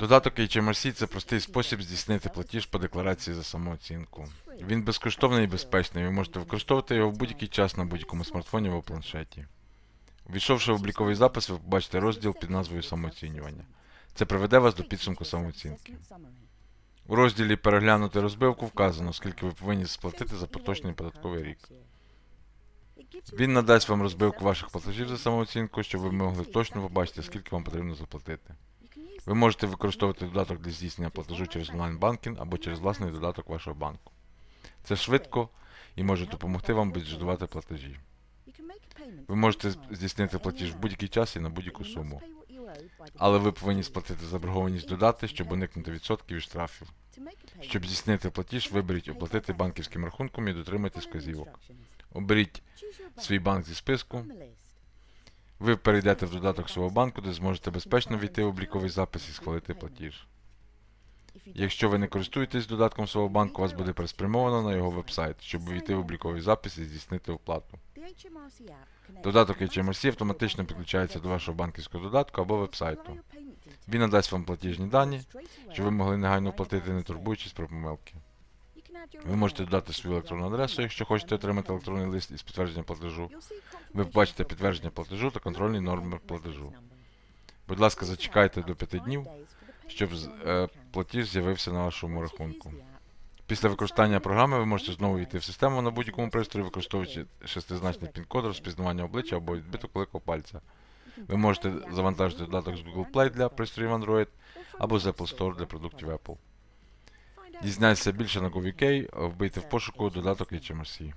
Додаток HMRC – це простий спосіб здійснити платіж по декларації за самооцінку. Він безкоштовний і безпечний. Ви можете використовувати його в будь-який час на будь-якому смартфоні або планшеті. Увійшовши в обліковий запис, ви побачите розділ під назвою самооцінювання. Це приведе вас до підсумку самооцінки. У розділі Переглянути розбивку вказано, скільки ви повинні сплатити за поточний податковий рік. Він надасть вам розбивку ваших платежів за самооцінку, щоб ви могли точно побачити, скільки вам потрібно заплатити. Ви можете використовувати додаток для здійснення платежу через онлайн-банкінг або через власний додаток вашого банку. Це швидко і може допомогти вам бюджетувати платежі. Ви можете здійснити платіж в будь-який час і на будь-яку суму. Але ви повинні сплатити заборгованість додати, щоб уникнути відсотків і штрафів. Щоб здійснити платіж, виберіть оплатити банківським рахунком і дотримайтесь вказівок. Оберіть свій банк зі списку. Ви перейдете в додаток свого банку, де зможете безпечно війти в обліковий запис і схвалити платіж. Якщо ви не користуєтесь додатком свого банку, вас буде переспрямовано на його вебсайт, щоб увійти в обліковий запис і здійснити оплату. Додаток HMRC автоматично підключається до вашого банківського додатку або вебсайту. Він надасть вам платіжні дані, щоб ви могли негайно оплатити, не турбуючись про помилки. Ви можете додати свою електронну адресу, якщо хочете отримати електронний лист із підтвердження платежу. Ви побачите підтвердження платежу та контрольні норми платежу. Будь ласка, зачекайте до 5 днів, щоб е, платіж з'явився на вашому рахунку. Після використання програми ви можете знову йти в систему на будь-якому пристрої, використовуючи шестизначний пін-код розпізнавання обличчя або відбиток великого пальця. Ви можете завантажити додаток з Google Play для пристроїв Android або з Apple Store для продуктів Apple. Дізнайтеся більше на GoVK, вбийте в пошуку додаток HMRC.